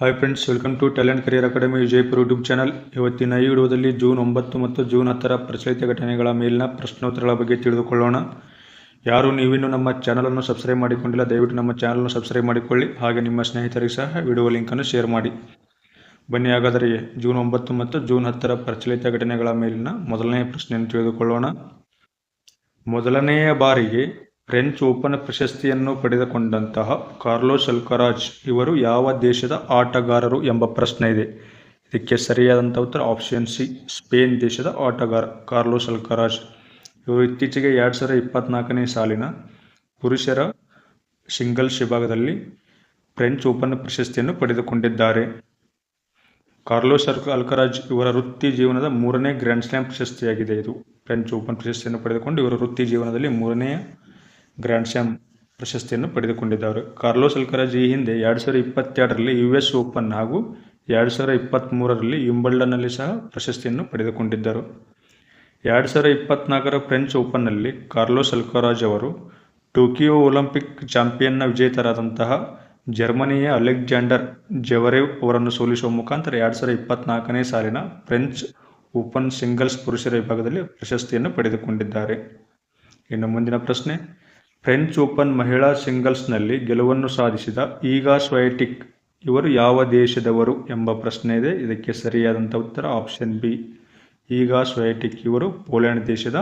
Hi friends welcome to talent career academy Vijayapura YouTube channel ಇವತ್ತಿನ ಈ ವಿಡಿಯೋದಲ್ಲಿ June ಒಂಬತ್ತು ಮತ್ತು ಜೂನ್ ಹತ್ತರ ಪ್ರಚಲಿತ ಘಟನೆಗಳ ಮೇಲಿನ ಪ್ರಶ್ನೋತ್ತರಗಳ ಬಗ್ಗೆ ತಿಳಿದುಕೊಳ್ಳೋಣ. ಯಾರು ನೀವಿನ್ನೂ ನಮ್ಮ ಚಾನಲನ್ನು ಸಬ್ಸ್ಕ್ರೈಬ್ ಮಾಡಿಕೊಂಡಿಲ್ಲ, ದಯವಿಟ್ಟು ನಮ್ಮ ಚಾನಲನ್ನು ಸಬ್ಸ್ಕ್ರೈಬ್ ಮಾಡಿಕೊಳ್ಳಿ. ಹಾಗೆ ನಿಮ್ಮ ಸ್ನೇಹಿತರಿಗೆ ಸಹ ವಿಡಿಯೋ ಲಿಂಕನ್ನು ಶೇರ್ ಮಾಡಿ. ಬನ್ನಿ ಹಾಗಾದರೆ ಜೂನ್ ಒಂಬತ್ತು ಮತ್ತು ಜೂನ್ ಹತ್ತರ ಪ್ರಚಲಿತ ಘಟನೆಗಳ ಮೇಲಿನ ಮೊದಲನೆಯ ಪ್ರಶ್ನೆಯನ್ನು ತಿಳಿದುಕೊಳ್ಳೋಣ. ಮೊದಲನೆಯ ಬಾರಿಗೆ ಫ್ರೆಂಚ್ ಓಪನ್ ಪ್ರಶಸ್ತಿಯನ್ನು ಪಡೆದುಕೊಂಡಂತಹ ಕಾರ್ಲೋಸ್ ಅಲ್ಕರಾಜ್ ಇವರು ಯಾವ ದೇಶದ ಆಟಗಾರರು ಎಂಬ ಪ್ರಶ್ನೆ ಇದೆ. ಇದಕ್ಕೆ ಸರಿಯಾದಂಥ ಉತ್ತರ ಆಪ್ಷನ್ ಸಿ ಸ್ಪೇನ್ ದೇಶದ ಆಟಗಾರ ಕಾರ್ಲೋಸ್ ಅಲ್ಕರಾಜ್ ಇವರು ಇತ್ತೀಚೆಗೆ ಎರಡು ಸಾವಿರದ ಇಪ್ಪತ್ನಾಲ್ಕನೇ ಸಾಲಿನ ಪುರುಷರ ಸಿಂಗಲ್ಸ್ ವಿಭಾಗದಲ್ಲಿ ಫ್ರೆಂಚ್ ಓಪನ್ ಪ್ರಶಸ್ತಿಯನ್ನು ಪಡೆದುಕೊಂಡಿದ್ದಾರೆ. ಕಾರ್ಲೋಸ್ ಅಲ್ಕ ಅಲ್ಕರಾಜ್ ಇವರ ವೃತ್ತಿ ಜೀವನದ ಮೂರನೇ ಗ್ರ್ಯಾಂಡ್ ಸ್ಲ್ಯಾಮ್ ಪ್ರಶಸ್ತಿಯಾಗಿದೆ. ಇದು ಫ್ರೆಂಚ್ ಓಪನ್ ಪ್ರಶಸ್ತಿಯನ್ನು ಪಡೆದುಕೊಂಡು ಇವರ ವೃತ್ತಿ ಜೀವನದಲ್ಲಿ ಮೂರನೆಯ ಗ್ರ್ಯಾಂಡ್ ಶ್ಯಾಮ್ ಪ್ರಶಸ್ತಿಯನ್ನು ಪಡೆದುಕೊಂಡಿದ್ದಾರೆ ಕಾರ್ಲೋಸ್ ಅಲ್ಕರಾಜ್ ಈ ಹಿಂದೆ ಎರಡು ಸಾವಿರದ ಇಪ್ಪತ್ತೆರಡರಲ್ಲಿ ಯು ಎಸ್ ಓಪನ್ ಹಾಗೂ ಎರಡು ಸಾವಿರದ ಇಪ್ಪತ್ತ್ಮೂರರಲ್ಲಿ ವಿಂಬಲ್ಡನ್ನಲ್ಲಿ ಸಹ ಪ್ರಶಸ್ತಿಯನ್ನು ಪಡೆದುಕೊಂಡಿದ್ದರು. ಎರಡು ಸಾವಿರದ ಇಪ್ಪತ್ತ್ನಾಲ್ಕರ ಫ್ರೆಂಚ್ ಓಪನ್ನಲ್ಲಿ ಕಾರ್ಲೋಸ್ ಅಲ್ಕರಾಜ್ ಅವರು ಟೋಕಿಯೋ ಒಲಿಂಪಿಕ್ ಚಾಂಪಿಯನ್ನ ವಿಜೇತರಾದಂತಹ ಜರ್ಮನಿಯ ಅಲೆಕ್ಸಾಂಡರ್ ಜವರೇವ್ ಅವರನ್ನು ಸೋಲಿಸುವ ಮುಖಾಂತರ ಎರಡು ಸಾವಿರದ ಇಪ್ಪತ್ತ್ನಾಲ್ಕನೇ ಸಾಲಿನ ಫ್ರೆಂಚ್ ಓಪನ್ ಸಿಂಗಲ್ಸ್ ಪುರುಷರ ವಿಭಾಗದಲ್ಲಿ ಪ್ರಶಸ್ತಿಯನ್ನು ಪಡೆದುಕೊಂಡಿದ್ದಾರೆ. ಇನ್ನು ಮುಂದಿನ ಪ್ರಶ್ನೆ ಫ್ರೆಂಚ್ ಓಪನ್ ಮಹಿಳಾ ಸಿಂಗಲ್ಸ್ನಲ್ಲಿ ಗೆಲುವನ್ನು ಸಾಧಿಸಿದ ಈಗ ಸ್ವೈಟಿಕ್ ಇವರು ಯಾವ ದೇಶದವರು ಎಂಬ ಪ್ರಶ್ನೆ ಇದೆ. ಇದಕ್ಕೆ ಸರಿಯಾದಂಥ ಉತ್ತರ ಆಪ್ಷನ್ ಬಿ. ಈಗ ಸ್ವಯಟಿಕ್ ಇವರು ಪೋಲೆಂಡ್ ದೇಶದ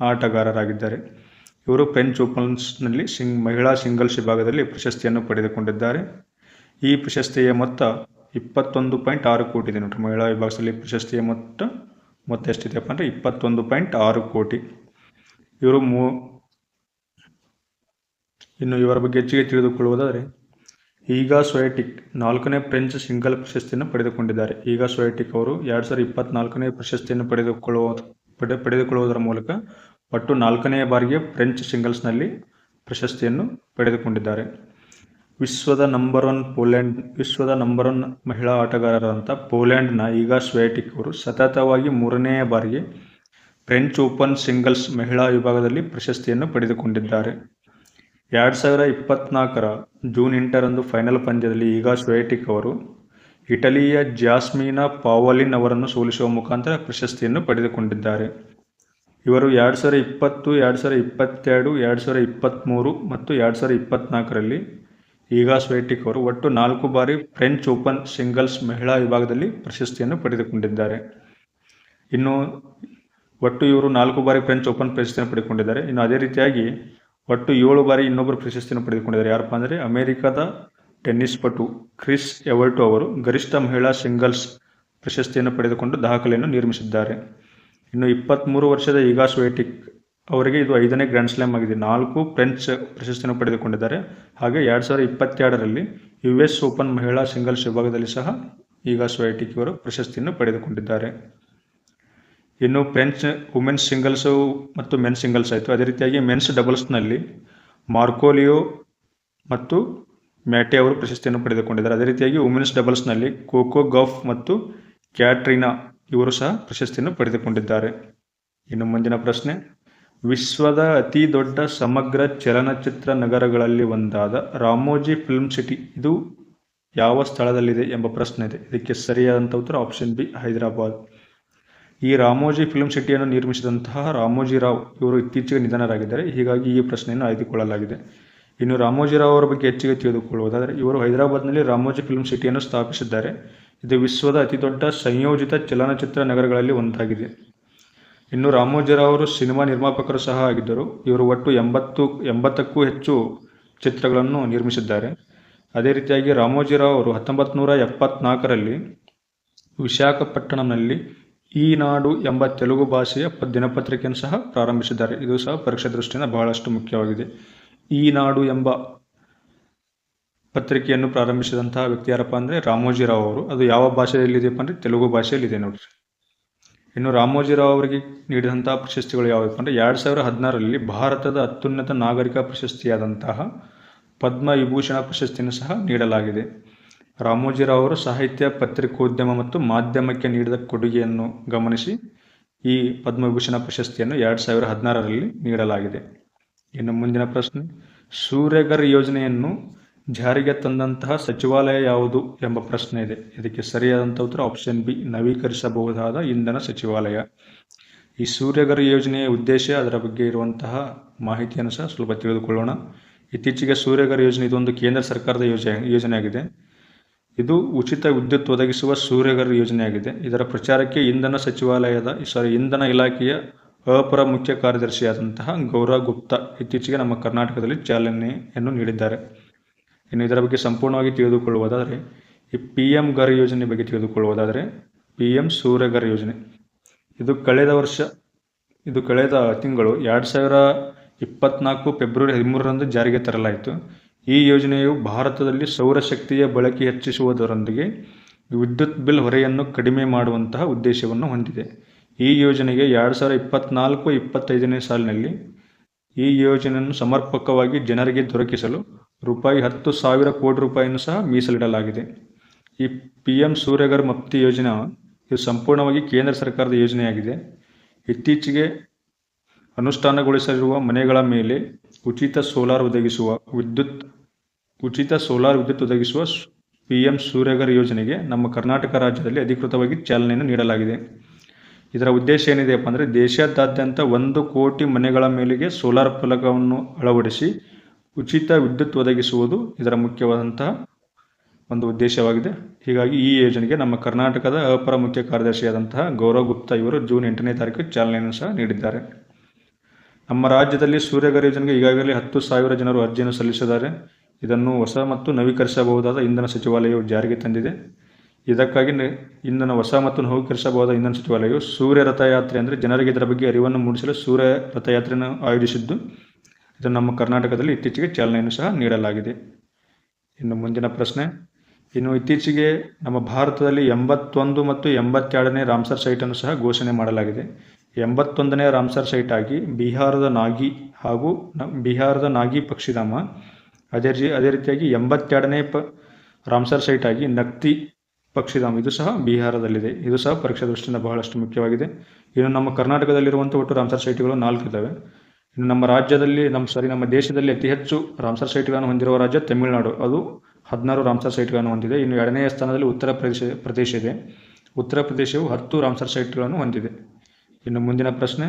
ಆಟಗಾರರಾಗಿದ್ದಾರೆ. ಇವರು ಫ್ರೆಂಚ್ ಓಪನ್ಸ್ನಲ್ಲಿ ಸಿಂಗ್ ಮಹಿಳಾ ಸಿಂಗಲ್ಸ್ ವಿಭಾಗದಲ್ಲಿ ಪ್ರಶಸ್ತಿಯನ್ನು ಪಡೆದುಕೊಂಡಿದ್ದಾರೆ. ಈ ಪ್ರಶಸ್ತಿಯ ಮೊತ್ತ ಇಪ್ಪತ್ತೊಂದು ಪಾಯಿಂಟ್ ಆರು ಕೋಟಿ ಇದೆ ನೋಡ್ರಿ ಮಹಿಳಾ ವಿಭಾಗದಲ್ಲಿ ಪ್ರಶಸ್ತಿಯ ಮೊತ್ತ ಮೊತ್ತ ಎಷ್ಟಿದೆಯಪ್ಪ ಅಂದರೆ ಇಪ್ಪತ್ತೊಂದು ಪಾಯಿಂಟ್ ಆರು ಕೋಟಿ. ಇವರು ಮೂ ಇನ್ನು ಇವರ ಬಗ್ಗೆ ಹೆಚ್ಚಿಗೆ ತಿಳಿದುಕೊಳ್ಳುವುದಾದರೆ, ಈಗ ಸೊಯಟಿಕ್ ನಾಲ್ಕನೇ ಫ್ರೆಂಚ್ ಸಿಂಗಲ್ ಪ್ರಶಸ್ತಿಯನ್ನು ಪಡೆದುಕೊಂಡಿದ್ದಾರೆ. ಈಗ ಸೊಯಟಿಕ್ ಅವರು ಎರಡು ಸಾವಿರದ ಇಪ್ಪತ್ನಾಲ್ಕನೇ ಪ್ರಶಸ್ತಿಯನ್ನು ಪಡೆದುಕೊಳ್ಳುವ, ಪಡೆ, ಪಡೆದುಕೊಳ್ಳುವುದರ ಮೂಲಕ ಒಟ್ಟು ನಾಲ್ಕನೆಯ ಬಾರಿಗೆ ಫ್ರೆಂಚ್ ಸಿಂಗಲ್ಸ್ನಲ್ಲಿ ಪ್ರಶಸ್ತಿಯನ್ನು ಪಡೆದುಕೊಂಡಿದ್ದಾರೆ. ವಿಶ್ವದ ನಂಬರ್ ಒನ್ ಪೋಲ್ಯಾಂಡ್ ವಿಶ್ವದ ನಂಬರ್ ಒನ್ ಮಹಿಳಾ ಆಟಗಾರರಂಥ ಪೋಲ್ಯಾಂಡ್ನ ಈಗ ಸ್ವಯಟಿಕ್ ಅವರು ಸತತವಾಗಿ ಮೂರನೆಯ ಬಾರಿಗೆ ಫ್ರೆಂಚ್ ಓಪನ್ ಸಿಂಗಲ್ಸ್ ಮಹಿಳಾ ವಿಭಾಗದಲ್ಲಿ ಪ್ರಶಸ್ತಿಯನ್ನು ಪಡೆದುಕೊಂಡಿದ್ದಾರೆ. ಎರಡು ಸಾವಿರ ಇಪ್ಪತ್ನಾಲ್ಕರ ಜೂನ್ ಎಂಟರಂದು ಫೈನಲ್ ಪಂದ್ಯದಲ್ಲಿ ಈಗ ಶ್ವೇಟಿಕ್ ಅವರು ಇಟಲಿಯ ಜಾಸ್ಮಿನಾ ಪಾವಲಿನ್ ಅವರನ್ನು ಸೋಲಿಸುವ ಮುಖಾಂತರ ಪ್ರಶಸ್ತಿಯನ್ನು ಪಡೆದುಕೊಂಡಿದ್ದಾರೆ. ಇವರು ಎರಡು ಸಾವಿರ ಇಪ್ಪತ್ತು, ಎರಡು ಸಾವಿರ ಇಪ್ಪತ್ತೆರಡು, ಎರಡು ಸಾವಿರ ಇಪ್ಪತ್ತ್ಮೂರು ಮತ್ತು ಎರಡು ಸಾವಿರ ಇಪ್ಪತ್ತ್ನಾಲ್ಕರಲ್ಲಿ ಈಗ ಸ್ವೇಟಿಕ್ ಅವರು ಒಟ್ಟು ನಾಲ್ಕು ಬಾರಿ ಫ್ರೆಂಚ್ ಓಪನ್ ಸಿಂಗಲ್ಸ್ ಮಹಿಳಾ ವಿಭಾಗದಲ್ಲಿ ಪ್ರಶಸ್ತಿಯನ್ನು ಪಡೆದುಕೊಂಡಿದ್ದಾರೆ. ಇನ್ನು ಒಟ್ಟು ಇವರು ನಾಲ್ಕು ಬಾರಿ ಫ್ರೆಂಚ್ ಓಪನ್ ಪ್ರಶಸ್ತಿಯನ್ನು ಪಡೆದುಕೊಂಡಿದ್ದಾರೆ. ಇನ್ನು ಅದೇ ರೀತಿಯಾಗಿ ಒಟ್ಟು ಏಳು ಬಾರಿ ಇನ್ನೊಬ್ಬರು ಪ್ರಶಸ್ತಿಯನ್ನು ಪಡೆದುಕೊಂಡಿದ್ದಾರೆ. ಯಾರಪ್ಪ ಅಂದರೆ ಅಮೆರಿಕದ ಟೆನ್ನಿಸ್ ಪಟು ಕ್ರಿಸ್ ಎವರ್ಟು ಅವರು ಗರಿಷ್ಠ ಮಹಿಳಾ ಸಿಂಗಲ್ಸ್ ಪ್ರಶಸ್ತಿಯನ್ನು ಪಡೆದುಕೊಂಡು ದಾಖಲೆಯನ್ನು ನಿರ್ಮಿಸಿದ್ದಾರೆ. ಇನ್ನು ಇಪ್ಪತ್ತ್ಮೂರು ವರ್ಷದ ಈಗಾ ಸ್ವೇಟಿಕ್ ಅವರಿಗೆ ಇದು ಐದನೇ ಗ್ರ್ಯಾಂಡ್ ಸ್ಲ್ಯಾಮ್ ಆಗಿದೆ. ನಾಲ್ಕು ಫ್ರೆಂಚ್ ಪ್ರಶಸ್ತಿಯನ್ನು ಪಡೆದುಕೊಂಡಿದ್ದಾರೆ. ಹಾಗೆ ಎರಡು ಸಾವಿರದ ಇಪ್ಪತ್ತೆರಡರಲ್ಲಿ ಯು ಎಸ್ ಓಪನ್ ಮಹಿಳಾ ಸಿಂಗಲ್ಸ್ ವಿಭಾಗದಲ್ಲಿ ಸಹ ಈಗಾ ಸ್ವೇಟಿಕ್ ಇವರು ಪ್ರಶಸ್ತಿಯನ್ನು ಪಡೆದುಕೊಂಡಿದ್ದಾರೆ. ಇನ್ನು ಫ್ರೆಂಚ್ ವುಮೆನ್ಸ್ ಸಿಂಗಲ್ಸು ಮತ್ತು ಮೆನ್ಸ್ ಸಿಂಗಲ್ಸ್ ಆಯಿತು. ಅದೇ ರೀತಿಯಾಗಿ ಮೆನ್ಸ್ ಡಬಲ್ಸ್ನಲ್ಲಿ ಮಾರ್ಕೋಲಿಯೋ ಮತ್ತು ಮ್ಯಾಟೆ ಅವರು ಪ್ರಶಸ್ತಿಯನ್ನು ಪಡೆದುಕೊಂಡಿದ್ದಾರೆ. ಅದೇ ರೀತಿಯಾಗಿ ವುಮೆನ್ಸ್ ಡಬಲ್ಸ್ನಲ್ಲಿ ಕೋಕೋ ಗಫ್ ಮತ್ತು ಕ್ಯಾಟ್ರಿನಾ ಇವರು ಸಹ ಪ್ರಶಸ್ತಿಯನ್ನು ಪಡೆದುಕೊಂಡಿದ್ದಾರೆ. ಇನ್ನು ಮುಂದಿನ ಪ್ರಶ್ನೆ. ವಿಶ್ವದ ಅತಿ ದೊಡ್ಡ ಸಮಗ್ರ ಚಲನಚಿತ್ರ ನಗರಗಳಲ್ಲಿ ಒಂದಾದ ರಾಮೋಜಿ ಫಿಲ್ಮ್ ಸಿಟಿ ಇದು ಯಾವ ಸ್ಥಳದಲ್ಲಿದೆ ಎಂಬ ಪ್ರಶ್ನೆ ಇದೆ. ಇದಕ್ಕೆ ಸರಿಯಾದಂಥ ಉತ್ತರ ಆಪ್ಷನ್ ಬಿ ಹೈದರಾಬಾದ್. ಈ ರಾಮೋಜಿ ಫಿಲ್ಮ್ ಸಿಟಿಯನ್ನು ನಿರ್ಮಿಸಿದಂತಹ ರಾಮೋಜಿರಾವ್ ಇವರು ಇತ್ತೀಚೆಗೆ ನಿಧನರಾಗಿದ್ದಾರೆ. ಹೀಗಾಗಿ ಈ ಪ್ರಶ್ನೆಯನ್ನು ಆಯ್ದುಕೊಳ್ಳಲಾಗಿದೆ. ಇನ್ನು ರಾಮೋಜಿ ರಾವ್ ಅವರ ಬಗ್ಗೆ ಹೆಚ್ಚಿಗೆ ತಿಳಿದುಕೊಳ್ಳುವುದಾದರೆ, ಇವರು ಹೈದರಾಬಾದ್ನಲ್ಲಿ ರಾಮೋಜಿ ಫಿಲ್ಮ್ ಸಿಟಿಯನ್ನು ಸ್ಥಾಪಿಸಿದ್ದಾರೆ. ಇದು ವಿಶ್ವದ ಅತಿದೊಡ್ಡ ಸಂಯೋಜಿತ ಚಲನಚಿತ್ರ ನಗರಗಳಲ್ಲಿ ಒಂದಾಗಿದೆ. ಇನ್ನು ರಾಮೋಜಿ ರಾವ್ ಅವರು ಸಿನಿಮಾ ನಿರ್ಮಾಪಕರು ಸಹ ಆಗಿದ್ದರು. ಇವರು ಒಟ್ಟು ಎಂಬತ್ತು, ಎಂಬತ್ತಕ್ಕೂ ಹೆಚ್ಚು ಚಿತ್ರಗಳನ್ನು ನಿರ್ಮಿಸಿದ್ದಾರೆ. ಅದೇ ರೀತಿಯಾಗಿ ರಾಮೋಜಿ ರಾವ್ ಅವರು ಹತ್ತೊಂಬತ್ತು ನೂರ ಎಪ್ಪತ್ನಾಲ್ಕರಲ್ಲಿ ವಿಶಾಖಪಟ್ಟಣಂನಲ್ಲಿ ಈ ನಾಡು ಎಂಬ ತೆಲುಗು ಭಾಷೆಯ ದಿನಪತ್ರಿಕೆಯನ್ನು ಸಹ ಪ್ರಾರಂಭಿಸಿದ್ದಾರೆ. ಇದು ಸಹ ಪರೀಕ್ಷಾ ದೃಷ್ಟಿಯಿಂದ ಬಹಳಷ್ಟು ಮುಖ್ಯವಾಗಿದೆ. ಈ ನಾಡು ಎಂಬ ಪತ್ರಿಕೆಯನ್ನು ಪ್ರಾರಂಭಿಸಿದಂತಹ ವ್ಯಕ್ತಿ ಯಾರಪ್ಪ ಅಂದರೆ ರಾಮೋಜಿರಾವ್ ಅವರು. ಅದು ಯಾವ ಭಾಷೆಯಲ್ಲಿದೆಯಪ್ಪ ಅಂದರೆ ತೆಲುಗು ಭಾಷೆಯಲ್ಲಿದೆ ನೋಡ್ರಿ. ಇನ್ನು ರಾಮೋಜಿರಾವ್ ಅವರಿಗೆ ನೀಡಿದಂತಹ ಪ್ರಶಸ್ತಿಗಳು ಯಾವುದಪ್ಪ ಅಂದರೆ ಎರಡು ಸಾವಿರ ಹದಿನಾರರಲ್ಲಿ ಭಾರತದ ಅತ್ಯುನ್ನತ ನಾಗರಿಕ ಪ್ರಶಸ್ತಿಯಾದಂತಹ ಪದ್ಮ ವಿಭೂಷಣ ಪ್ರಶಸ್ತಿಯನ್ನು ಸಹ ನೀಡಲಾಗಿದೆ. ರಾಮೋಜಿರಾವ್ ಅವರು ಸಾಹಿತ್ಯ, ಪತ್ರಿಕೋದ್ಯಮ ಮತ್ತು ಮಾಧ್ಯಮಕ್ಕೆ ನೀಡಿದ ಕೊಡುಗೆಯನ್ನು ಗಮನಿಸಿ ಈ ಪದ್ಮವಿಭೂಷಣ ಪ್ರಶಸ್ತಿಯನ್ನು ಎರಡು ಸಾವಿರ ಹದಿನಾರರಲ್ಲಿ ನೀಡಲಾಗಿದೆ. ಇನ್ನು ಮುಂದಿನ ಪ್ರಶ್ನೆ, ಸೂರ್ಯಗರ್ ಯೋಜನೆಯನ್ನು ಜಾರಿಗೆ ತಂದಂತಹ ಸಚಿವಾಲಯ ಯಾವುದು ಎಂಬ ಪ್ರಶ್ನೆ ಇದೆ. ಇದಕ್ಕೆ ಸರಿಯಾದಂಥ ಉತ್ತರ ಆಪ್ಷನ್ ಬಿ ನವೀಕರಿಸಬಹುದಾದ ಇಂಧನ ಸಚಿವಾಲಯ. ಈ ಸೂರ್ಯಗರ್ ಯೋಜನೆಯ ಉದ್ದೇಶ ಅದರ ಬಗ್ಗೆ ಇರುವಂತಹ ಮಾಹಿತಿಯನ್ನು ಸಹ ಸ್ವಲ್ಪ ತಿಳಿದುಕೊಳ್ಳೋಣ. ಇತ್ತೀಚೆಗೆ ಸೂರ್ಯಗರ್ ಯೋಜನೆ ಇದೊಂದು ಕೇಂದ್ರ ಸರ್ಕಾರದ ಯೋಜನೆ, ಯೋಜನೆಯಾಗಿದೆ. ಇದು ಉಚಿತ ವಿದ್ಯುತ್ ಒದಗಿಸುವ ಸೂರ್ಯಘರ್ ಯೋಜನೆಯಾಗಿದೆ. ಇದರ ಪ್ರಚಾರಕ್ಕೆ ಇಂಧನ ಸಚಿವಾಲಯದ ಸಾರಿ ಇಂಧನ ಇಲಾಖೆಯ ಅಪರ ಮುಖ್ಯ ಕಾರ್ಯದರ್ಶಿಯಾದಂತಹ ಗೌರವ್ ಗುಪ್ತಾ ಇತ್ತೀಚೆಗೆ ನಮ್ಮ ಕರ್ನಾಟಕದಲ್ಲಿ ಚಾಲನೆಯನ್ನು ನೀಡಿದ್ದಾರೆ. ಇನ್ನು ಇದರ ಬಗ್ಗೆ ಸಂಪೂರ್ಣವಾಗಿ ತಿಳಿದುಕೊಳ್ಳುವುದಾದರೆ, ಈ ಪಿ ಎಂ ಗರ್ ಯೋಜನೆ ಬಗ್ಗೆ ತಿಳಿದುಕೊಳ್ಳುವುದಾದರೆ ಪಿ ಎಂ ಸೂರ್ಯಘರ್ ಯೋಜನೆ. ಇದು ಕಳೆದ ವರ್ಷ, ಇದು ಕಳೆದ ತಿಂಗಳು ಎರಡು ಸಾವಿರ ಇಪ್ಪತ್ನಾಲ್ಕು ಫೆಬ್ರವರಿ ಹದಿಮೂರರಂದು ಜಾರಿಗೆ ತರಲಾಯಿತು. ಈ ಯೋಜನೆಯು ಭಾರತದಲ್ಲಿ ಸೌರಶಕ್ತಿಯ ಬಳಕೆ ಹೆಚ್ಚಿಸುವುದರೊಂದಿಗೆ ವಿದ್ಯುತ್ ಬಿಲ್ ಹೊರೆಯನ್ನು ಕಡಿಮೆ ಮಾಡುವಂತಹ ಉದ್ದೇಶವನ್ನು ಹೊಂದಿದೆ. ಈ ಯೋಜನೆಗೆ ಎರಡು ಸಾವಿರ ಇಪ್ಪತ್ನಾಲ್ಕು ಇಪ್ಪತ್ತೈದನೇ ಸಾಲಿನಲ್ಲಿ ಈ ಯೋಜನೆಯನ್ನು ಸಮರ್ಪಕವಾಗಿ ಜನರಿಗೆ ದೊರಕಿಸಲು ರೂಪಾಯಿ ಹತ್ತು ಸಾವಿರ ಕೋಟಿ ರೂಪಾಯಿಯನ್ನು ಸಹ ಮೀಸಲಿಡಲಾಗಿದೆ. ಈ ಪಿ ಎಂ ಸೂರ್ಯಗರ್ ಮಪ್ತಿ ಯೋಜನೆ ಇದು ಸಂಪೂರ್ಣವಾಗಿ ಕೇಂದ್ರ ಸರ್ಕಾರದ ಯೋಜನೆಯಾಗಿದೆ. ಇತ್ತೀಚೆಗೆ ಅನುಷ್ಠಾನಗೊಳಿಸಲಿರುವ ಮನೆಗಳ ಮೇಲೆ ಉಚಿತ ಸೋಲಾರ್ ಒದಗಿಸುವ ವಿದ್ಯುತ್, ಉಚಿತ ಸೋಲಾರ್ ವಿದ್ಯುತ್ ಒದಗಿಸುವ ಪಿ ಎಂ ಸೂರ್ಯಗರ್ ಯೋಜನೆಗೆ ನಮ್ಮ ಕರ್ನಾಟಕ ರಾಜ್ಯದಲ್ಲಿ ಅಧಿಕೃತವಾಗಿ ಚಾಲನೆಯನ್ನು ನೀಡಲಾಗಿದೆ. ಇದರ ಉದ್ದೇಶ ಏನಿದೆಯಪ್ಪ ಅಂದರೆ ದೇಶಾದ್ಯಂತ ಒಂದು ಕೋಟಿ ಮನೆಗಳ ಮೇಲೆಗೆ ಸೋಲಾರ್ ಫಲಕವನ್ನು ಅಳವಡಿಸಿ ಉಚಿತ ವಿದ್ಯುತ್ ಒದಗಿಸುವುದು ಇದರ ಮುಖ್ಯವಾದಂತಹ ಒಂದು ಉದ್ದೇಶವಾಗಿದೆ. ಹೀಗಾಗಿ ಈ ಯೋಜನೆಗೆ ನಮ್ಮ ಕರ್ನಾಟಕದ ಅಪರ ಮುಖ್ಯ ಕಾರ್ಯದರ್ಶಿಯಾದಂತಹ ಗೌರವ್ ಗುಪ್ತಾ ಇವರು ಜೂನ್ ಎಂಟನೇ ತಾರೀಕು ಚಾಲನೆಯನ್ನು ಸಹ ನೀಡಿದ್ದಾರೆ. ನಮ್ಮ ರಾಜ್ಯದಲ್ಲಿ ಸೂರ್ಯಘರ್ ಯೋಜನೆಗೆ ಈಗಾಗಲೇ ಹತ್ತು ಸಾವಿರ ಜನರು ಅರ್ಜಿಯನ್ನು ಸಲ್ಲಿಸಿದ್ದಾರೆ. ಇದನ್ನು ಹೊಸ ಮತ್ತು ನವೀಕರಿಸಬಹುದಾದ ಇಂಧನ ಸಚಿವಾಲಯವು ಜಾರಿಗೆ ತಂದಿದೆ. ಇದಕ್ಕಾಗಿ ಇಂಧನ ಹೊಸ ಮತ್ತು ನವೀಕರಿಸಬಹುದಾದ ಇಂಧನ ಸಚಿವಾಲಯವು ಸೂರ್ಯ ರಥಯಾತ್ರೆ ಅಂದರೆ ಜನರಿಗೆ ಇದರ ಬಗ್ಗೆ ಅರಿವನ್ನು ಮೂಡಿಸಲು ಸೂರ್ಯ ರಥಯಾತ್ರೆಯನ್ನು ಆಯೋಜಿಸಿದ್ದು ಇದು ನಮ್ಮ ಕರ್ನಾಟಕದಲ್ಲಿ ಇತ್ತೀಚೆಗೆ ಚಾಲನೆಯನ್ನು ಸಹ ನೀಡಲಾಗಿದೆ. ಇನ್ನು ಮುಂದಿನ ಪ್ರಶ್ನೆ, ಇನ್ನು ಇತ್ತೀಚೆಗೆ ನಮ್ಮ ಭಾರತದಲ್ಲಿ ಎಂಬತ್ತೊಂದು ಮತ್ತು ಎಂಬತ್ತೆರಡನೇ ರಾಮ್ಸರ್ ಸೈಟನ್ನು ಸಹ ಘೋಷಣೆ ಮಾಡಲಾಗಿದೆ. ಎಂಬತ್ತೊಂದನೇ ರಾಮ್ಸರ್ ಸೈಟ್ ಆಗಿ ಬಿಹಾರದ ನಾಗಿ ಹಾಗೂ ಬಿಹಾರದ ನಾಗಿ ಪಕ್ಷಿಧಾಮ, ಅದೇ ರೀ ಅದೇ ರೀತಿಯಾಗಿ ಎಂಬತ್ತೆರಡನೇ ಪ, ರಾಮ್ಸರ್ ಸೈಟ್ ಆಗಿ ನಕ್ತಿ ಪಕ್ಷಿಧಾಮ, ಇದು ಸಹ ಬಿಹಾರದಲ್ಲಿದೆ. ಇದು ಸಹ ಪರೀಕ್ಷಾ ದೃಷ್ಟಿಯಿಂದ ಬಹಳಷ್ಟು ಮುಖ್ಯವಾಗಿದೆ. ಇನ್ನು ನಮ್ಮ ಕರ್ನಾಟಕದಲ್ಲಿರುವಂಥ ಒಟ್ಟು ರಾಮ್ಸರ್ ಸೈಟ್ಗಳು ನಾಲ್ಕು ಇದ್ದಾವೆ. ಇನ್ನು ನಮ್ಮ ರಾಜ್ಯದಲ್ಲಿ, ನಮ್ಮ ಸರಿ, ನಮ್ಮ ದೇಶದಲ್ಲಿ ಅತಿ ಹೆಚ್ಚು ರಾಮ್ಸರ್ ಸೈಟ್ಗಳನ್ನು ಹೊಂದಿರುವ ರಾಜ್ಯ ತಮಿಳುನಾಡು. ಅದು ಹದಿನಾರು ರಾಮ್ಸರ್ ಸೈಟ್ಗಳನ್ನು ಹೊಂದಿದೆ. ಇನ್ನು ಎರಡನೇ ಸ್ಥಾನದಲ್ಲಿ ಉತ್ತರ ಪ್ರದೇಶ ಪ್ರದೇಶ ಇದೆ. ಉತ್ತರ ಪ್ರದೇಶವು ಹತ್ತು ರಾಮ್ಸರ್ ಸೈಟ್ಗಳನ್ನು ಹೊಂದಿದೆ. ಇನ್ನು ಮುಂದಿನ ಪ್ರಶ್ನೆ.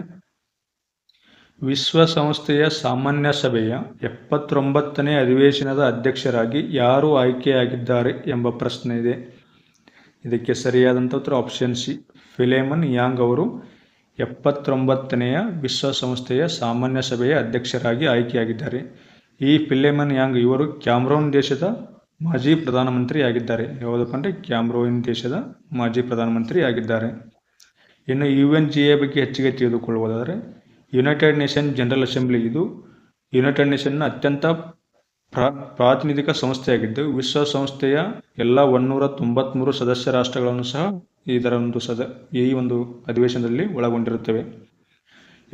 ವಿಶ್ವಸಂಸ್ಥೆಯ ಸಾಮಾನ್ಯ ಸಭೆಯ ಎಪ್ಪತ್ತೊಂಬತ್ತನೇ ಅಧಿವೇಶನದ ಅಧ್ಯಕ್ಷರಾಗಿ ಯಾರು ಆಯ್ಕೆಯಾಗಿದ್ದಾರೆ ಎಂಬ ಪ್ರಶ್ನೆ ಇದೆ. ಇದಕ್ಕೆ ಸರಿಯಾದಂಥ ಉತ್ತರ ಆಪ್ಷನ್ ಸಿ. ಫಿಲೇಮನ್ ಯಾಂಗ್ ಅವರು ಎಪ್ಪತ್ತೊಂಬತ್ತನೆಯ ವಿಶ್ವಸಂಸ್ಥೆಯ ಸಾಮಾನ್ಯ ಸಭೆಯ ಅಧ್ಯಕ್ಷರಾಗಿ ಆಯ್ಕೆಯಾಗಿದ್ದಾರೆ. ಈ ಫಿಲೇಮನ್ ಯಾಂಗ್ ಇವರು ಕ್ಯಾಮ್ರೋನ್ ದೇಶದ ಮಾಜಿ ಪ್ರಧಾನಮಂತ್ರಿ ಆಗಿದ್ದಾರೆ ಯಾವುದಪ್ಪ ಅಂದರೆ ಕ್ಯಾಮ್ರೋನ್ ದೇಶದ ಮಾಜಿ ಪ್ರಧಾನಮಂತ್ರಿ ಆಗಿದ್ದಾರೆ ಇನ್ನು ಯು ಎನ್ ಜಿ ಎ ಬಗ್ಗೆ ಹೆಚ್ಚಿಗೆ ತಿಳಿದುಕೊಳ್ಳುವುದಾದರೆ ಯುನೈಟೆಡ್ ನೇಷನ್ ಜನರಲ್ ಅಸೆಂಬ್ಲಿ ಇದು ಯುನೈಟೆಡ್ ನೇಷನ್ನ ಅತ್ಯಂತ ಪ್ರಾ, ಪ್ರಾತಿನಿಧಿಕ ಸಂಸ್ಥೆಯಾಗಿದ್ದು ವಿಶ್ವಸಂಸ್ಥೆಯ ಎಲ್ಲ ಒನ್ನೂರ ತೊಂಬತ್ತ್ಮೂರು ಸದಸ್ಯ ರಾಷ್ಟ್ರಗಳನ್ನು ಸಹ ಇದರ ಒಂದು ಸದ, ಈ ಒಂದು ಅಧಿವೇಶನದಲ್ಲಿ ಒಳಗೊಂಡಿರುತ್ತವೆ.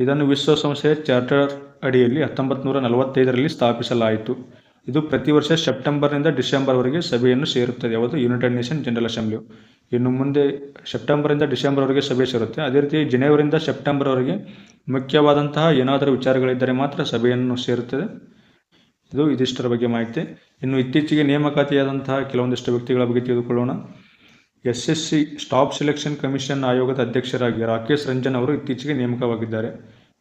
ಇದನ್ನು ವಿಶ್ವಸಂಸ್ಥೆಯ ಚಾರ್ಟರ್ ಅಡಿಯಲ್ಲಿ ಹತ್ತೊಂಬತ್ತು ನೂರ ನಲವತ್ತೈದರಲ್ಲಿ ಸ್ಥಾಪಿಸಲಾಯಿತು. ಇದು ಪ್ರತಿ ವರ್ಷ ಸೆಪ್ಟೆಂಬರ್ನಿಂದ ಡಿಸೆಂಬರ್ವರೆಗೆ ಸಭೆಯನ್ನು ಸೇರುತ್ತದೆ. ಯಾವುದು? ಯುನೈಟೆಡ್ ನೇಷನ್ ಜನರಲ್ ಅಸೆಂಬ್ಲಿ ಇನ್ನು ಮುಂದೆ ಸೆಪ್ಟೆಂಬರಿಂದ ಡಿಸೆಂಬರ್ವರೆಗೆ ಸಭೆ ಸೇರುತ್ತೆ. ಅದೇ ರೀತಿ ಜನವರಿಯಿಂದ ಸೆಪ್ಟೆಂಬರ್ವರೆಗೆ ಮುಖ್ಯವಾದಂತಹ ಏನಾದರೂ ವಿಚಾರಗಳಿದ್ದರೆ ಮಾತ್ರ ಸಭೆಯನ್ನು ಸೇರುತ್ತದೆ. ಇದು ಇದಿಷ್ಟರ ಬಗ್ಗೆ ಮಾಹಿತಿ. ಇನ್ನು ಇತ್ತೀಚೆಗೆ ನೇಮಕಾತಿಯಾದಂತಹ ಕೆಲವೊಂದಿಷ್ಟು ವ್ಯಕ್ತಿಗಳ ಬಗ್ಗೆ ತಿಳಿದುಕೊಳ್ಳೋಣ. S S C staff selection commission ಆಯೋಗದ ಅಧ್ಯಕ್ಷರಾಗಿ ರಾಕೇಶ್ ರಂಜನ್ ಅವರು ಇತ್ತೀಚೆಗೆ ನೇಮಕವಾಗಿದ್ದಾರೆ.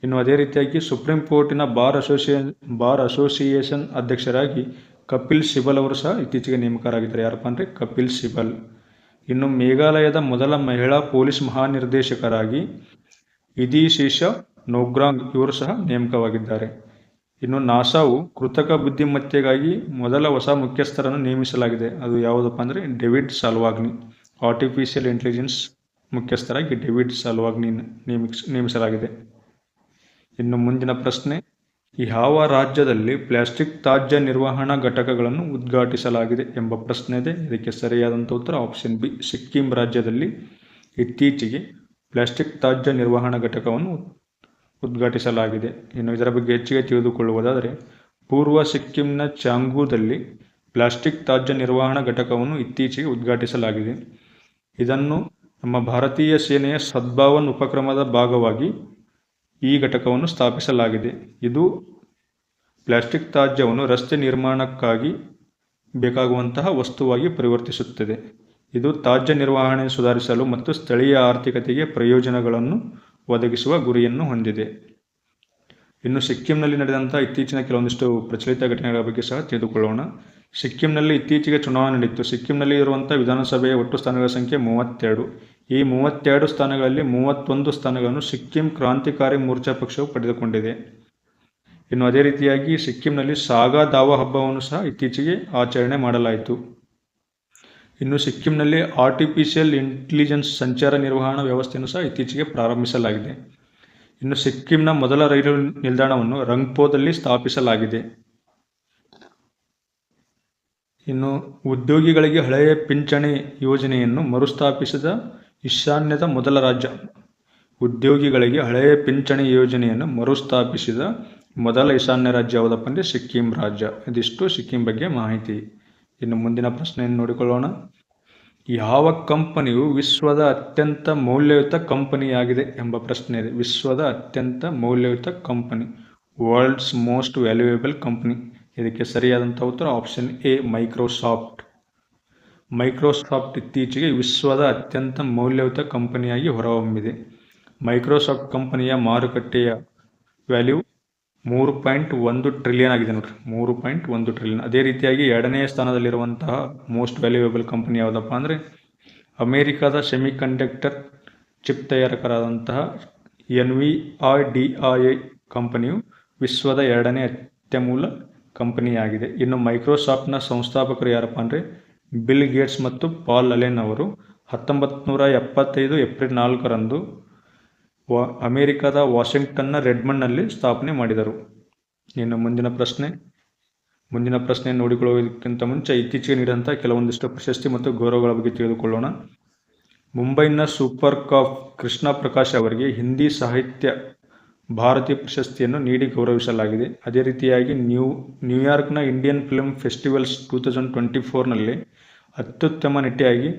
ಇನ್ನು ಅದೇ ರೀತಿಯಾಗಿ ಸುಪ್ರೀಂ ಕೋರ್ಟಿನ ಬಾರ್ ಅಸೋಸಿಯೇ ಬಾರ್ ಅಸೋಸಿಯೇಷನ್ ಅಧ್ಯಕ್ಷರಾಗಿ ಕಪಿಲ್ ಸಿಬಲ್ ಅವರು ಸಹ ಇತ್ತೀಚೆಗೆ ನೇಮಕರಾಗಿದ್ದಾರೆ. ಯಾರಪ್ಪ ಅಂದರೆ ಕಪಿಲ್ ಸಿಬಲ್. ಇನ್ನು ಮೇಘಾಲಯದ ಮೊದಲ ಮಹಿಳಾ ಪೊಲೀಸ್ ಮಹಾನಿರ್ದೇಶಕರಾಗಿ ಇದೀಶೇಷ ನೋಗ್ರಾಂಗ್ ಇವರು ಸಹ ನೇಮಕವಾಗಿದ್ದಾರೆ. ಇನ್ನು ನಾಸಾವು ಕೃತಕ ಬುದ್ಧಿಮತ್ತೆಗಾಗಿ ಮೊದಲ ಹೊಸ ಮುಖ್ಯಸ್ಥರನ್ನು ನೇಮಿಸಲಾಗಿದೆ. ಅದು ಯಾವುದಪ್ಪ ಅಂದರೆ ಡೇವಿಡ್ ಸಾಲ್ವಾಗ್ನಿ. ಆರ್ಟಿಫಿಷಿಯಲ್ ಇಂಟೆಲಿಜೆನ್ಸ್ ಮುಖ್ಯಸ್ಥರಾಗಿ ಡೇವಿಡ್ ಸಾಲ್ವಾಗ್ನಿ ನೇಮಿಸ್ ನೇಮಿಸಲಾಗಿದೆ. ಇನ್ನು ಮುಂದಿನ ಪ್ರಶ್ನೆ ಯಾವ ರಾಜ್ಯದಲ್ಲಿ ಪ್ಲಾಸ್ಟಿಕ್ ತ್ಯಾಜ್ಯ ನಿರ್ವಹಣಾ ಘಟಕಗಳನ್ನು ಉದ್ಘಾಟಿಸಲಾಗಿದೆ ಎಂಬ ಪ್ರಶ್ನೆ ಇದೆ. ಇದಕ್ಕೆ ಸರಿಯಾದಂಥ ಉತ್ತರ ಆಪ್ಷನ್ ಬಿ. ಸಿಕ್ಕಿಂ ರಾಜ್ಯದಲ್ಲಿ ಇತ್ತೀಚೆಗೆ ಪ್ಲಾಸ್ಟಿಕ್ ತ್ಯಾಜ್ಯ ನಿರ್ವಹಣಾ ಘಟಕವನ್ನು ಉದ್ಘಾಟಿಸಲಾಗಿದೆ. ಇನ್ನು ಇದರ ಬಗ್ಗೆ ಹೆಚ್ಚಿಗೆ ತಿಳಿದುಕೊಳ್ಳುವುದಾದರೆ, ಪೂರ್ವ ಸಿಕ್ಕಿಂನ ಚಾಂಗೂದಲ್ಲಿ ಪ್ಲಾಸ್ಟಿಕ್ ತ್ಯಾಜ್ಯ ನಿರ್ವಹಣಾ ಘಟಕವನ್ನು ಇತ್ತೀಚೆಗೆ ಉದ್ಘಾಟಿಸಲಾಗಿದೆ. ಇದನ್ನು ನಮ್ಮ ಭಾರತೀಯ ಸೇನೆಯ ಸದ್ಭಾವನ್ ಉಪಕ್ರಮದ ಭಾಗವಾಗಿ ಈ ಘಟಕವನ್ನು ಸ್ಥಾಪಿಸಲಾಗಿದೆ. ಇದು ಪ್ಲಾಸ್ಟಿಕ್ ತ್ಯಾಜ್ಯವನ್ನು ರಸ್ತೆ ನಿರ್ಮಾಣಕ್ಕಾಗಿ ಬೇಕಾಗುವಂತಹ ವಸ್ತುವಾಗಿ ಪರಿವರ್ತಿಸುತ್ತದೆ. ಇದು ತ್ಯಾಜ್ಯ ನಿರ್ವಹಣೆ ಸುಧಾರಿಸಲು ಮತ್ತು ಸ್ಥಳೀಯ ಆರ್ಥಿಕತೆಗೆ ಪ್ರಯೋಜನಗಳನ್ನು ಒದಗಿಸುವ ಗುರಿಯನ್ನು ಹೊಂದಿದೆ. ಇನ್ನು ಸಿಕ್ಕಿಂನಲ್ಲಿ ನಡೆದಂಥ ಇತ್ತೀಚಿನ ಕೆಲವೊಂದಿಷ್ಟು ಪ್ರಚಲಿತ ಘಟನೆಗಳ ಬಗ್ಗೆ ಸಹ ತಿಳಿದುಕೊಳ್ಳೋಣ. ಸಿಕ್ಕಿಂನಲ್ಲಿ ಇತ್ತೀಚೆಗೆ ಚುನಾವಣೆ ನಡೆಯಿತು ಸಿಕ್ಕಿಂನಲ್ಲಿ ಇರುವಂಥ ವಿಧಾನಸಭೆಯ ಒಟ್ಟು ಸ್ಥಾನಗಳ ಸಂಖ್ಯೆ ಮೂವತ್ತೆರಡು. ಈ ಮೂವತ್ತೆರಡು ಸ್ಥಾನಗಳಲ್ಲಿ ಮೂವತ್ತೊಂದು ಸ್ಥಾನಗಳನ್ನು ಸಿಕ್ಕಿಂ ಕ್ರಾಂತಿಕಾರಿ ಮೋರ್ಚಾ ಪಕ್ಷವು ಪಡೆದುಕೊಂಡಿದೆ. ಇನ್ನು ಅದೇ ರೀತಿಯಾಗಿ ಸಿಕ್ಕಿಂನಲ್ಲಿ ಸಾಗಾ ದಾವ ಹಬ್ಬವನ್ನು ಸಹ ಇತ್ತೀಚೆಗೆ ಆಚರಣೆ ಮಾಡಲಾಯಿತು. ಇನ್ನು ಸಿಕ್ಕಿಂನಲ್ಲಿ ಆರ್ಟಿಫಿಷಿಯಲ್ ಇಂಟೆಲಿಜೆನ್ಸ್ ಸಂಚಾರ ನಿರ್ವಹಣಾ ವ್ಯವಸ್ಥೆಯನ್ನು ಸಹ ಇತ್ತೀಚೆಗೆ ಪ್ರಾರಂಭಿಸಲಾಗಿದೆ. ಇನ್ನು ಸಿಕ್ಕಿಂನ ಮೊದಲ ರೈಲು ನಿಲ್ದಾಣವನ್ನು ರಂಗ್ಪೋದಲ್ಲಿ ಸ್ಥಾಪಿಸಲಾಗಿದೆ. ಇನ್ನು ಉದ್ಯೋಗಿಗಳಿಗೆ ಹಳೆಯ ಪಿಂಚಣಿ ಯೋಜನೆಯನ್ನು ಮರುಸ್ಥಾಪಿಸಿದ ಈಶಾನ್ಯದ ಮೊದಲ ರಾಜ್ಯ. ಉದ್ಯೋಗಿಗಳಿಗೆ ಹಳೆಯ ಪಿಂಚಣಿ ಯೋಜನೆಯನ್ನು ಮರುಸ್ಥಾಪಿಸಿದ ಮೊದಲ ಈಶಾನ್ಯ ರಾಜ್ಯ ಯಾವುದಪ್ಪ ಅಂದರೆ ಸಿಕ್ಕಿಂ ರಾಜ್ಯ. ಇದಿಷ್ಟು ಸಿಕ್ಕಿಂ ಬಗ್ಗೆ ಮಾಹಿತಿ. ಇನ್ನು ಮುಂದಿನ ಪ್ರಶ್ನೆಯನ್ನು ನೋಡಿಕೊಳ್ಳೋಣ. ಯಾವ ಕಂಪನಿಯು ವಿಶ್ವದ ಅತ್ಯಂತ ಮೌಲ್ಯಯುತ ಕಂಪನಿಯಾಗಿದೆ ಎಂಬ ಪ್ರಶ್ನೆ ಇದೆ. ವಿಶ್ವದ ಅತ್ಯಂತ ಮೌಲ್ಯಯುತ company. World's most valuable company. ಇದಕ್ಕೆ ಸರಿಯಾದಂಥ ಉತ್ತರ ಆಪ್ಷನ್ ಎ ಮೈಕ್ರೋಸಾಫ್ಟ್ ಮೈಕ್ರೋಸಾಫ್ಟ್ ಇತ್ತೀಚೆಗೆ ವಿಶ್ವದ ಅತ್ಯಂತ ಮೌಲ್ಯಯುತ ಕಂಪನಿಯಾಗಿ ಹೊರಹೊಮ್ಮಿದೆ. ಮೈಕ್ರೋಸಾಫ್ಟ್ ಕಂಪನಿಯ ಮಾರುಕಟ್ಟೆಯ ವ್ಯಾಲ್ಯೂ ಮೂರು ಪಾಯಿಂಟ್ ಒಂದು ಟ್ರಿಲಿಯನ್ ಆಗಿದೆ ನೋಡ್ರಿ. ಮೂರು ಪಾಯಿಂಟ್ ಒಂದು ಟ್ರಿಲಿಯನ್ ಅದೇ ರೀತಿಯಾಗಿ ಎರಡನೇ ಸ್ಥಾನದಲ್ಲಿರುವಂತಹ ಮೋಸ್ಟ್ ವ್ಯಾಲ್ಯೂಯಬಲ್ ಕಂಪನಿ ಯಾವುದಪ್ಪ ಅಂದರೆ ಅಮೇರಿಕಾದ semiconductor chip ತಯಾರಕರಾದಂತಹ N V R D R A ಕಂಪನಿಯು ವಿಶ್ವದ ಎರಡನೇ ಅತ್ಯಮೂಲ ಕಂಪನಿಯಾಗಿದೆ ಇನ್ನು ಮೈಕ್ರೋಸಾಫ್ಟ್ನ ಸಂಸ್ಥಾಪಕರು ಯಾರಪ್ಪ ಅಂದರೆ ಬಿಲ್ ಗೇಟ್ಸ್ ಮತ್ತು ಪಾಲ್ ಅಲೆನ್ ಅವರು ಹತ್ತೊಂಬತ್ತು ನೂರ ಎಪ್ಪತ್ತೈದು ಏಪ್ರಿಲ್ ನಾಲ್ಕರಂದು ವಾ, ಅಮೇರಿಕಾದ ವಾಷಿಂಗ್ಟನ್ನ ರೆಡ್ಮಂಡ್ನಲ್ಲಿ ಸ್ಥಾಪನೆ ಮಾಡಿದರು. ಇನ್ನು ಮುಂದಿನ ಪ್ರಶ್ನೆ ಮುಂದಿನ ಪ್ರಶ್ನೆ ನೋಡಿಕೊಳ್ಳುವುದಕ್ಕಿಂತ ಮುಂಚೆ ಇತ್ತೀಚೆಗೆ ನೀಡಿದಂಥ ಕೆಲವೊಂದಿಷ್ಟು ಪ್ರಶಸ್ತಿ ಮತ್ತು ಗೌರವಗಳ ಬಗ್ಗೆ ತಿಳಿದುಕೊಳ್ಳೋಣ. ಮುಂಬೈನ ಸೂಪರ್ ಕಾಫ್ ಕೃಷ್ಣ ಪ್ರಕಾಶ್ ಅವರಿಗೆ ಹಿಂದಿ ಸಾಹಿತ್ಯ ಭಾರತಿ ಪ್ರಶಸ್ತಿಯನ್ನು ನೀಡಿ ಗೌರವಿಸಲಾಗಿದೆ. ಅದೇ ರೀತಿಯಾಗಿ new ನ್ಯೂಯಾರ್ಕ್ನ Indian film festivals two thousand twenty ಫೋರ್ನಲ್ಲಿ ಅತ್ಯುತ್ತಮ ನಟಿಯಾಗಿ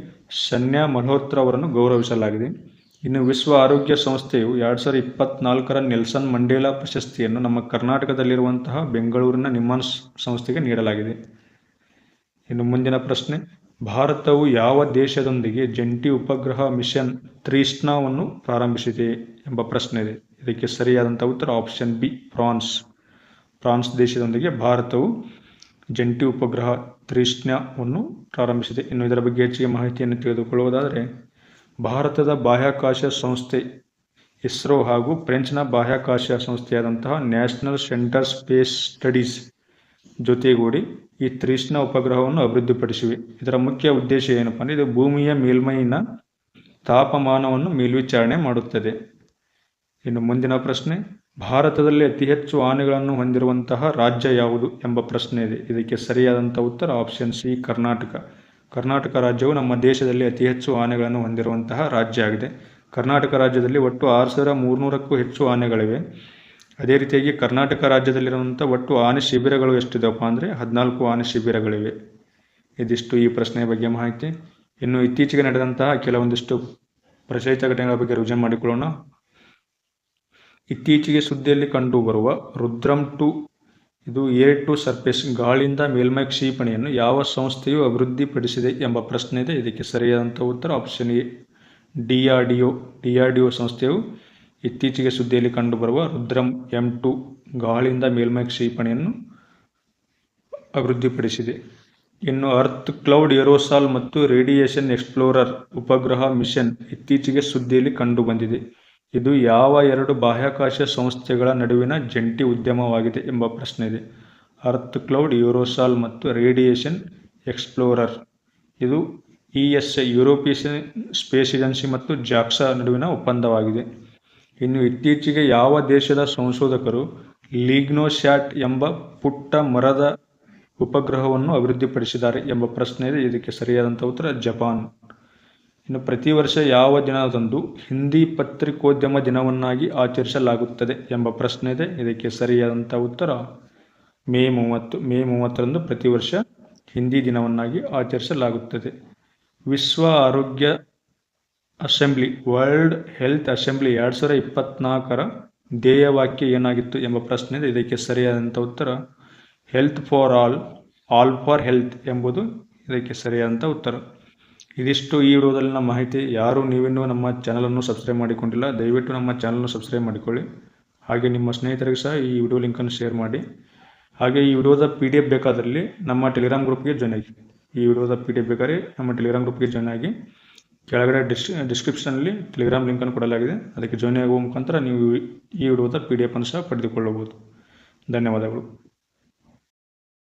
ಸನ್ಯಾ ಮಲ್ಹೋತ್ರ ಅವರನ್ನು ಗೌರವಿಸಲಾಗಿದೆ. ಇನ್ನು ವಿಶ್ವ ಆರೋಗ್ಯ ಸಂಸ್ಥೆಯು ಎರಡು ಸಾವಿರದ ಇಪ್ಪತ್ನಾಲ್ಕರ ನೆಲ್ಸನ್ ಮಂಡೇಲಾ ಪ್ರಶಸ್ತಿಯನ್ನು ನಮ್ಮ ಕರ್ನಾಟಕದಲ್ಲಿರುವಂತಹ ಬೆಂಗಳೂರಿನ ನಿಮ್ಮಾನ್ಸ್ ಸಂಸ್ಥೆಗೆ ನೀಡಲಾಗಿದೆ. ಇನ್ನು ಮುಂದಿನ ಪ್ರಶ್ನೆ, ಭಾರತವು ಯಾವ ದೇಶದೊಂದಿಗೆ ಜಂಟಿ ಉಪಗ್ರಹ ಮಿಷನ್ ತ್ರೀಷ್ಣಾವನ್ನು ಪ್ರಾರಂಭಿಸಿದೆ ಎಂಬ ಪ್ರಶ್ನೆ ಇದೆ. ಇದಕ್ಕೆ ಸರಿಯಾದಂಥ ಉತ್ತರ ಆಪ್ಷನ್ ಬಿ ಫ್ರಾನ್ಸ್ ಫ್ರಾನ್ಸ್ ದೇಶದೊಂದಿಗೆ ಭಾರತವು ಜಂಟಿ ಉಪಗ್ರಹ ತ್ರಿಷ್ಣವನ್ನು ಪ್ರಾರಂಭಿಸಿದೆ. ಇನ್ನು ಇದರ ಬಗ್ಗೆ ಹೆಚ್ಚಿಗೆ ಮಾಹಿತಿಯನ್ನು ತಿಳಿದುಕೊಳ್ಳುವುದಾದರೆ, ಭಾರತದ ಬಾಹ್ಯಾಕಾಶ ಸಂಸ್ಥೆ ಇಸ್ರೋ ಹಾಗೂ ಫ್ರೆಂಚ್ನ ಬಾಹ್ಯಾಕಾಶ ಸಂಸ್ಥೆಯಾದಂತಹ ನ್ಯಾಷನಲ್ ಸೆಂಟರ್ ಸ್ಪೇಸ್ ಸ್ಟಡೀಸ್ ಜೊತೆಗೂಡಿ ಈ ತ್ರಿಷ್ಣ ಉಪಗ್ರಹವನ್ನು ಅಭಿವೃದ್ಧಿಪಡಿಸಿವೆ. ಇದರ ಮುಖ್ಯ ಉದ್ದೇಶ ಏನಪ್ಪ ಅಂದರೆ ಇದು ಭೂಮಿಯ ಮೇಲ್ಮೈನ ತಾಪಮಾನವನ್ನು ಮೇಲ್ವಿಚಾರಣೆ ಮಾಡುತ್ತದೆ. ಇನ್ನು ಮುಂದಿನ ಪ್ರಶ್ನೆ, ಭಾರತದಲ್ಲಿ ಅತಿ ಹೆಚ್ಚು ಆನೆಗಳನ್ನು ಹೊಂದಿರುವಂತಹ ರಾಜ್ಯ ಯಾವುದು ಎಂಬ ಪ್ರಶ್ನೆ ಇದೆ. ಇದಕ್ಕೆ ಸರಿಯಾದಂಥ ಉತ್ತರ ಆಪ್ಷನ್ ಸಿ, ಕರ್ನಾಟಕ. ಕರ್ನಾಟಕ ರಾಜ್ಯವು ನಮ್ಮ ದೇಶದಲ್ಲಿ ಅತಿ ಹೆಚ್ಚು ಆನೆಗಳನ್ನು ಹೊಂದಿರುವಂತಹ ರಾಜ್ಯ ಆಗಿದೆ. ಕರ್ನಾಟಕ ರಾಜ್ಯದಲ್ಲಿ ಒಟ್ಟು ಆರು ಸಾವಿರ ಮೂರುನೂರಕ್ಕೂ ಹೆಚ್ಚು ಆನೆಗಳಿವೆ. ಅದೇ ರೀತಿಯಾಗಿ ಕರ್ನಾಟಕ ರಾಜ್ಯದಲ್ಲಿರುವಂಥ ಒಟ್ಟು ಆನೆ ಶಿಬಿರಗಳು ಎಷ್ಟಿದೆಯಪ್ಪ ಅಂದರೆ ಹದಿನಾಲ್ಕು ಆನೆ ಶಿಬಿರಗಳಿವೆ. ಇದಿಷ್ಟು ಈ ಪ್ರಶ್ನೆಯ ಬಗ್ಗೆ ಮಾಹಿತಿ. ಇನ್ನು ಇತ್ತೀಚೆಗೆ ನಡೆದಂತಹ ಕೆಲವೊಂದಿಷ್ಟು ಪ್ರಚಲಿತ ಘಟನೆಗಳ ಬಗ್ಗೆ ರುಜು ಮಾಡಿಕೊಳ್ಳೋಣ. ಇತ್ತೀಚೆಗೆ ಸುದ್ದಿಯಲ್ಲಿ ಕಂಡುಬರುವ ರುದ್ರಂ ಟು ಇದು ಏರ್ ಟು ಸರ್ಫೇಸ್ ಗಾಳಿಯಿಂದ ಮೇಲ್ಮೈ ಕ್ಷಿಪಣಿಯನ್ನು ಯಾವ ಸಂಸ್ಥೆಯು ಅಭಿವೃದ್ಧಿಪಡಿಸಿದೆ ಎಂಬ ಪ್ರಶ್ನೆ ಇದೆ. ಇದಕ್ಕೆ ಸರಿಯಾದಂಥ ಉತ್ತರ option A, D R D O, D R D O ಸಂಸ್ಥೆಯು ಇತ್ತೀಚೆಗೆ ಸುದ್ದಿಯಲ್ಲಿ ಕಂಡುಬರುವ ರುದ್ರಂ ಎಂ ಟು ಗಾಳಿಯಿಂದ ಮೇಲ್ಮೈ ಕ್ಷಿಪಣಿಯನ್ನು ಅಭಿವೃದ್ಧಿಪಡಿಸಿದೆ. ಇನ್ನು ಅರ್ತ್, ಕ್ಲೌಡ್, ಏರೋಸಾಲ್ ಮತ್ತು ರೇಡಿಯೇಷನ್ ಎಕ್ಸ್ಪ್ಲೋರರ್ ಉಪಗ್ರಹ ಮಿಷನ್ ಇತ್ತೀಚೆಗೆ ಸುದ್ದಿಯಲ್ಲಿ ಕಂಡುಬಂದಿದೆ. ಇದು ಯಾವ ಎರಡು ಬಾಹ್ಯಾಕಾಶ ಸಂಸ್ಥೆಗಳ ನಡುವಿನ ಜಂಟಿ ಉದ್ಯಮವಾಗಿದೆ ಎಂಬ ಪ್ರಶ್ನೆ ಇದೆ. ಅರ್ತ್ ಕ್ಲೌಡ್, ಯೂರೋಸಾಲ್ ಮತ್ತು ರೇಡಿಯೇಷನ್ ಎಕ್ಸ್ಪ್ಲೋರರ್. ಇದು E S I European Space Agency ಮತ್ತು ಜಾಕ್ಸಾ ನಡುವಿನ ಒಪ್ಪಂದವಾಗಿದೆ. ಇನ್ನು ಇತ್ತೀಚೆಗೆ ಯಾವ ದೇಶದ ಸಂಶೋಧಕರು ಲೀಗ್ನೋಶ್ಯಾಟ್ ಎಂಬ ಪುಟ್ಟ ಮರದ ಉಪಗ್ರಹವನ್ನು ಅಭಿವೃದ್ಧಿಪಡಿಸಿದ್ದಾರೆ ಎಂಬ ಪ್ರಶ್ನೆ ಇದೆ. ಇದಕ್ಕೆ ಸರಿಯಾದಂಥ ಉತ್ತರ ಜಪಾನ್. ಇನ್ನು ಪ್ರತಿ ವರ್ಷ ಯಾವ ದಿನದಂದು ಹಿಂದಿ ಪತ್ರಿಕೋದ್ಯಮ ದಿನವನ್ನಾಗಿ ಆಚರಿಸಲಾಗುತ್ತದೆ ಎಂಬ ಪ್ರಶ್ನೆ ಇದೆ. ಇದಕ್ಕೆ ಸರಿಯಾದಂಥ ಉತ್ತರ, ಮೇ ಮೂವತ್ತು, ಮೇ ಮೂವತ್ತರಂದು ಪ್ರತಿ ವರ್ಷ ಹಿಂದಿ ದಿನವನ್ನಾಗಿ ಆಚರಿಸಲಾಗುತ್ತದೆ. ವಿಶ್ವ ಆರೋಗ್ಯ ಅಸೆಂಬ್ಲಿ, ವರ್ಲ್ಡ್ ಹೆಲ್ತ್ ಅಸೆಂಬ್ಲಿ ಎರಡು ಸಾವಿರದ ಇಪ್ಪತ್ನಾಲ್ಕರ ಧ್ಯೇಯವಾಕ್ಯ ಏನಾಗಿತ್ತು ಎಂಬ ಪ್ರಶ್ನೆ ಇದೆ. ಇದಕ್ಕೆ ಸರಿಯಾದಂಥ ಉತ್ತರ, health for all all for health ಎಂಬುದು ಇದಕ್ಕೆ ಸರಿಯಾದಂಥ ಉತ್ತರ. ಇದಿಷ್ಟು ಈ ವಿಡಿಯೋದಲ್ಲಿ ನಮ್ಮ ಮಾಹಿತಿ. ಯಾರು ನೀವಿನ್ನೂ ನಮ್ಮ ಚಾನಲನ್ನು ಸಬ್ಸ್ಕ್ರೈಬ್ ಮಾಡಿಕೊಂಡಿಲ್ಲ, ದಯವಿಟ್ಟು ನಮ್ಮ ಚಾನಲನ್ನು ಸಬ್ಸ್ಕ್ರೈಬ್ ಮಾಡಿಕೊಳ್ಳಿ. ಹಾಗೆ ನಿಮ್ಮ ಸ್ನೇಹಿತರಿಗೆ ಸಹ ಈ ವಿಡಿಯೋ ಲಿಂಕನ್ನು ಶೇರ್ ಮಾಡಿ. ಹಾಗೆ ಈ ವಿಡಿಯೋದ ಪಿ ಡಿ ಎಫ್ ಬೇಕಾದಲ್ಲಿ ನಮ್ಮ ಟೆಲಿಗ್ರಾಮ್ ಗ್ರೂಪ್ಗೆ ಜಾಯ್ನ್ ಆಗಿ. ಈ ವಿಡಿಯೋದ ಪಿ ಡಿ ಎಫ್ ಬೇಕಾದ್ರೆ ನಮ್ಮ ಟೆಲಿಗ್ರಾಮ್ ಗ್ರೂಪ್ಗೆ ಜಾಯ್ನ್ ಆಗಿ. ಕೆಳಗಡೆ ಡಿಸ್ ಡಿಸ್ಕ್ರಿಪ್ಷನಲ್ಲಿ ಟೆಲಿಗ್ರಾಮ್ ಲಿಂಕನ್ನು ಕೊಡಲಾಗಿದೆ. ಅದಕ್ಕೆ ಜಾಯ್ನ್ ಆಗುವ ಮುಖಾಂತರ ನೀವು ಈ ವಿಡಿಯೋದ ಪಿ ಡಿ ಎಫ್ ಅನ್ನು ಸಹ ಪಡೆದುಕೊಳ್ಳಬಹುದು. ಧನ್ಯವಾದಗಳು.